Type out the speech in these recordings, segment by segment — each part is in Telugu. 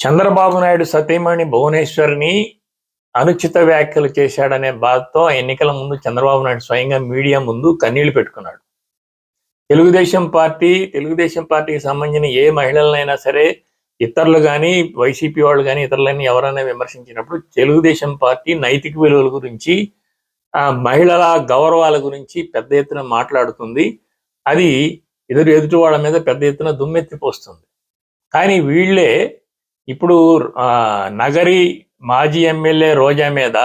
చంద్రబాబు నాయుడు సతీమణి భువనేశ్వర్ని అనుచిత వ్యాఖ్యలు చేశాడనే బాధతో ఆ ఎన్నికల ముందు చంద్రబాబు నాయుడు స్వయంగా మీడియా ముందు కన్నీళ్ళు పెట్టుకున్నాడు. తెలుగుదేశం పార్టీ తెలుగుదేశం పార్టీకి సంబంధించిన ఏ మహిళలనైనా సరే ఇతరులు కానీ వైసీపీ వాళ్ళు కానీ ఇతరులని ఎవరైనా విమర్శించినప్పుడు తెలుగుదేశం పార్టీ నైతిక విలువల గురించి ఆ మహిళల గౌరవాల గురించి పెద్ద ఎత్తున మాట్లాడుతుంది. అది ఎదురు ఎదుటి వాళ్ళ మీద పెద్ద ఎత్తున దుమ్మెత్తిపోస్తుంది కానీ వీళ్ళే ఇప్పుడు ఆ, నగరి మాజీ ఎమ్మెల్యే రోజా మీద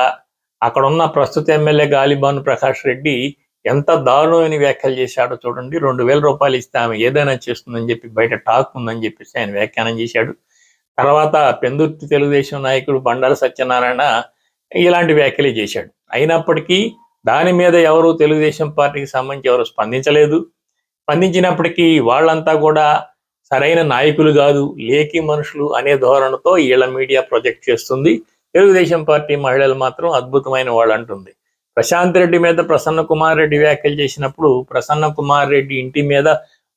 అక్కడ ఉన్న ప్రస్తుత ఎమ్మెల్యే గాలిబాను ప్రకాష్ రెడ్డి ఎంత దారుణమైన వ్యాఖ్యలు చేశాడో చూడండి. రెండు వేల రూపాయలు ఇస్తే ఆమె ఏదైనా చేస్తుందని చెప్పి బయట టాక్ ఉందని చెప్పేసి ఆయన వ్యాఖ్యానం చేశాడు. తర్వాత పెందుర్తి తెలుగుదేశం నాయకుడు బండారు సత్యనారాయణ ఇలాంటి వ్యాఖ్యలు చేశాడు. అయినప్పటికీ దాని మీద ఎవరు తెలుగుదేశం పార్టీకి సంబంధించి ఎవరు స్పందించలేదు. స్పందించినప్పటికీ వాళ్ళంతా కూడా సరైన నాయకులు కాదు లేకి మనుషులు అనే ధోరణితో ఈళ్ళ మీడియా ప్రొజెక్ట్ చేస్తుంది. తెలుగుదేశం పార్టీ మహిళలు మాత్రం అద్భుతమైన వాళ్ళు అంటుంది ప్రశాంత్ రెడ్డి మీద ప్రసన్న కుమార్ రెడ్డి వ్యాఖ్యలు చేసినప్పుడు ప్రసన్న కుమార్ రెడ్డి ఇంటి మీద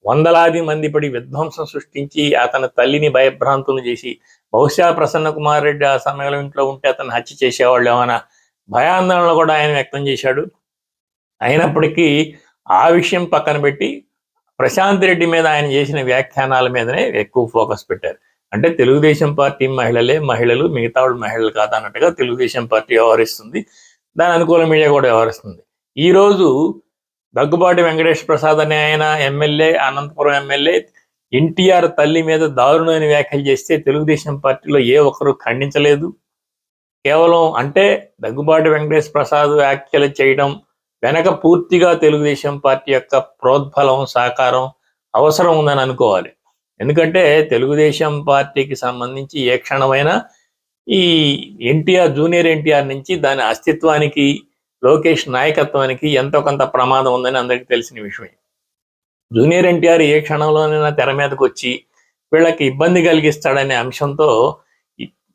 వందలాది మంది పడి విధ్వంసం సృష్టించి అతని తల్లిని భయభ్రాంతులు చేసి బహుశా ప్రసన్న కుమార్ రెడ్డి ఆ సమయంలో ఇంట్లో ఉంటే అతను హత్య చేసేవాళ్ళు ఏమైనా భయాందోళన కూడా ఆయన వ్యక్తం చేశాడు. అయినప్పటికీ ఆ విషయం పక్కన పెట్టి ప్రశాంత్ రెడ్డి మీద ఆయన చేసిన వ్యాఖ్యానాల మీదనే ఎక్కువ ఫోకస్ పెట్టారు. అంటే తెలుగుదేశం పార్టీ మహిళలే మహిళలు మిగతా వాళ్ళు మహిళలు కాదన్నట్టుగా తెలుగుదేశం పార్టీ వ్యవహరిస్తుంది. దాని అనుకూల మీడియా కూడా వ్యవహరిస్తుంది. ఈ రోజు దగ్గుబాటి వెంకటేష్ ప్రసాద్ అనే ఆయన ఎమ్మెల్యే అనంతపురం ఎమ్మెల్యే ఎన్టీఆర్ తల్లి మీద దారుణమైన వ్యాఖ్యలు చేస్తే తెలుగుదేశం పార్టీలో ఏ ఒక్కరు ఖండించలేదు. కేవలం అంటే దగ్గుబాటి వెంకటేష్ ప్రసాద్ వ్యాఖ్యలు చేయడం వెనక పూర్తిగా తెలుగుదేశం పార్టీ యొక్క ప్రోద్బలం సహకారం అవసరం ఉందని అనుకోవాలి. ఎందుకంటే తెలుగుదేశం పార్టీకి సంబంధించి ఏ క్షణమైనా ఈ ఎన్టీఆర్ జూనియర్ ఎన్టీఆర్ నుంచి దాని అస్తిత్వానికి లోకేష్ నాయకత్వానికి ఎంతో కొంత ప్రమాదం ఉందని అందరికీ తెలిసిన విషయం జూనియర్ ఎన్టీఆర్ ఏ క్షణంలోనైనా తెర మీదకి వచ్చి వీళ్ళకి ఇబ్బంది కలిగిస్తాడనే అంశంతో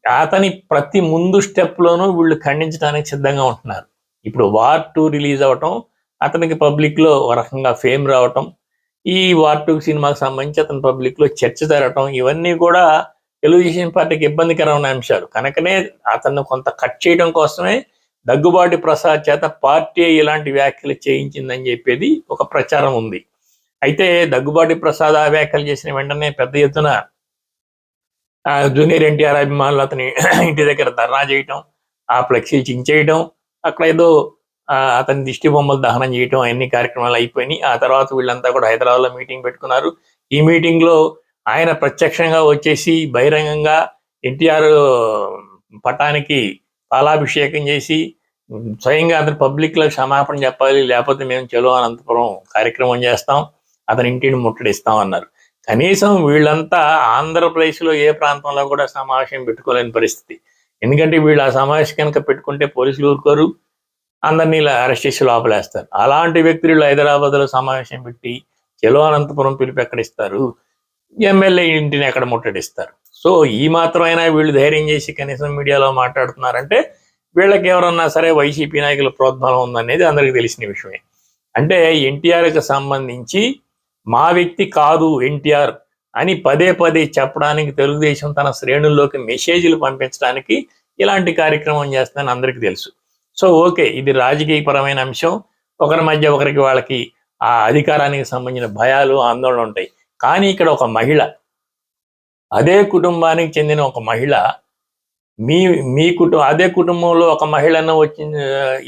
అతని ప్రతి ముందు స్టెప్లోనూ వీళ్ళు ఖండించడానికి సిద్ధంగా ఉంటున్నారు. ఇప్పుడు వార్ టూ రిలీజ్ అవటం అతనికి పబ్లిక్లో ఒక రకంగా ఫేమ్ రావటం ఈ వార్ టూ సినిమాకి సంబంధించి అతని పబ్లిక్లో చర్చ జరగటం ఇవన్నీ కూడా తెలుగుదేశం పార్టీకి ఇబ్బందికరమైన అంశాలు. కనుకనే అతన్ని కొంత కట్ చేయడం కోసమే దగ్గుబాటి ప్రసాద్ చేత పార్టీ ఇలాంటి వ్యాఖ్యలు చేయించిందని చెప్పేది ఒక ప్రచారం ఉంది. అయితే దగ్గుబాటి ప్రసాద్ ఆ వ్యాఖ్యలు చేసిన వెంటనే పెద్ద ఎత్తున జూనియర్ ఎన్టీఆర్ అభిమానులు అతని ఇంటి దగ్గర ధర్నా చేయటం ఆ ఫ్లెక్సీ చించేయటం అక్కడ ఏదో అతని దిష్టి బొమ్మలు దహనం చేయటం అన్ని కార్యక్రమాలు అయిపోయినాయి. ఆ తర్వాత వీళ్ళంతా కూడా హైదరాబాద్లో మీటింగ్ పెట్టుకున్నారు. ఈ మీటింగ్లో ఆయన ప్రత్యక్షంగా వచ్చేసి బహిరంగంగా ఎన్టీఆర్ పటానికి పాలాభిషేకం చేసి స్వయంగా అతను పబ్లిక్లో క్షమాపణ చెప్పాలి లేకపోతే మేము చెలో అనంతపురం కార్యక్రమం చేస్తాం అతని ఇంటిని ముట్టడిస్తాం అన్నారు. కనీసం వీళ్ళంతా ఆంధ్రప్రదేశ్లో ఏ ప్రాంతంలో కూడా సమావేశం పెట్టుకోలేని పరిస్థితి. ఎందుకంటే వీళ్ళు ఆ సమావేశం కనుక పెట్టుకుంటే పోలీసులు ఊరుకోరు. అందరినీ ఇలా అరెస్ట్ చేసి లోపలేస్తారు. అలాంటి వ్యక్తులు హైదరాబాద్లో హైదరాబాద్లో సమావేశం పెట్టి చెలో అనంతపురం పిలిపి ఎక్కడ ఇస్తారు? ఎమ్మెల్యే ఇంటిని ఎక్కడ ముట్టడిస్తారు? సో ఈ మాత్రమైనా వీళ్ళు ధైర్యం చేసి కనీసం మీడియాలో మాట్లాడుతున్నారంటే వీళ్ళకి ఎవరన్నా సరే వైసీపీ నాయకుల ప్రోద్బలం ఉందనేది అందరికీ తెలిసిన విషయమే. అంటే ఎన్టీఆర్కి సంబంధించి మా వ్యక్తి కాదు ఎన్టీఆర్. అని పదే పదే చెప్పడానికి తెలుగుదేశం తన శ్రేణుల్లోకి మెసేజ్లు పంపించడానికి ఇలాంటి కార్యక్రమం చేస్తుందని అందరికీ తెలుసు. సో ఓకే ఇది రాజకీయపరమైన అంశం. ఒకరి మధ్య ఒకరికి వాళ్ళకి ఆ అధికారానికి సంబంధించిన భయాలు ఆందోళన ఉంటాయి. కానీ ఇక్కడ ఒక మహిళ అదే కుటుంబానికి చెందిన ఒక మహిళ మీ మీ కుటుంబం అదే కుటుంబంలో ఒక మహిళను వచ్చి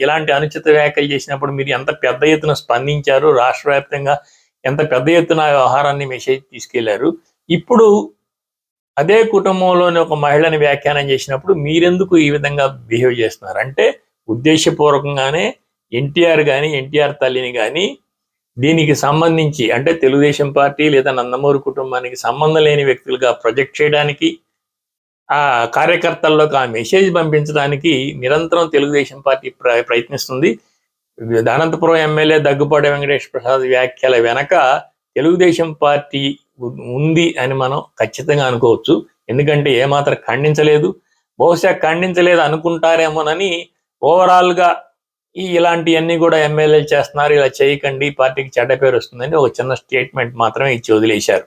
ఇలాంటి అనుచిత వ్యాఖ్యలు చేసినప్పుడు మీరు ఎంత పెద్ద ఎత్తున స్పందించారు? రాష్ట్ర వ్యాప్తంగా ఎంత పెద్ద ఎత్తున ఆహారాన్ని మెసేజ్ తీసుకెళ్ళారు. ఇప్పుడు అదే కుటుంబంలోని ఒక మహిళని వ్యాఖ్యానం చేసినప్పుడు మీరెందుకు ఈ విధంగా బిహేవ్ చేస్తున్నారు? అంటే ఉద్దేశపూర్వకంగానే ఎన్టీఆర్ కానీ ఎన్టీఆర్ తల్లిని కానీ దీనికి సంబంధించి అంటే తెలుగుదేశం పార్టీ లేదా నందమూరి కుటుంబానికి సంబంధం లేని వ్యక్తులుగా ప్రొజెక్ట్ చేయడానికి ఆ కార్యకర్తల్లోకి ఆ మెసేజ్ పంపించడానికి నిరంతరం తెలుగుదేశం పార్టీ ప్ర- ప్రయత్నిస్తుంది. అనంతపురం ఎమ్మెల్యే దగ్గుపాటి వెంకటేశ్వర ప్రసాద్ వ్యాఖ్యల వెనక తెలుగుదేశం పార్టీ ఉంది అని మనం ఖచ్చితంగా అనుకోవచ్చు. ఎందుకంటే ఏమాత్రం ఖండించలేదు. బహుశా ఖండించలేదు అనుకుంటారేమోనని ఓవరాల్గా ఈ ఇలాంటివన్నీ కూడా ఎమ్మెల్యేలు చేస్తున్నారు. ఇలా చేయకండి పార్టీకి చెడ్డ పేరు వస్తుందని ఒక చిన్న స్టేట్మెంట్ మాత్రమే ఇచ్చి వదిలేశారు.